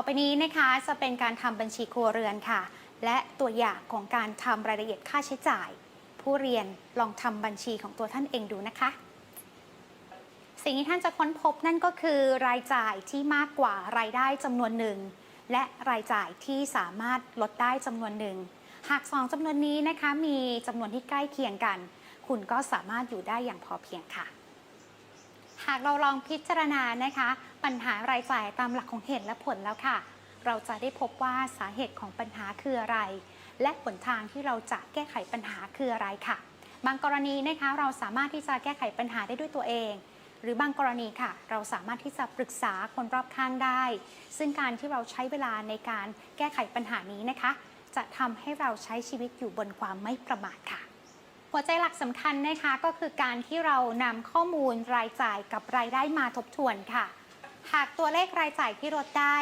ต่อไปนี้นะคะ จะเป็นการทำบัญชีครัวเรือนค่ะ และตัวอย่างของการทำรายละเอียดค่าใช้จ่าย ผู้เรียนลองทำบัญชีของตัวท่านเองดูนะคะ สิ่งที่ท่านจะค้นพบนั่นก็คือรายจ่ายที่มากกว่ารายได้จำนวนหนึ่ง และรายจ่ายที่สามารถลดได้จำนวนหนึ่ง หากสองจำนวนนี้นะคะมีจำนวนที่ใกล้เคียงกัน คุณก็สามารถอยู่ได้อย่างพอเพียงค่ะ หากเราลองพิจารณานะคะ ปัญหารายจ่ายตามหลักของเหตุและผลแล้วค่ะ เราจะได้พบว่าสาเหตุของปัญหาคืออะไร และผลทางที่เราจะแก้ไขปัญหาคืออะไรค่ะ บางกรณีนะคะเราสามารถที่จะแก้ไขปัญหาได้ด้วยตัวเอง หรือบางกรณีค่ะ เราสามารถที่จะปรึกษาคนรอบข้างได้ ซึ่งการที่เราใช้เวลาในการแก้ไขปัญหานี้นะคะ จะทำให้เราใช้ชีวิตอยู่บนความไม่ประมาทค่ะหัวใจหลักสำคัญนะคะก็คือการที่เรานำข้อมูลรายจ่ายกับรายได้มาทบทวนค่ะ หากตัวเลขรายจ่ายที่ลดได้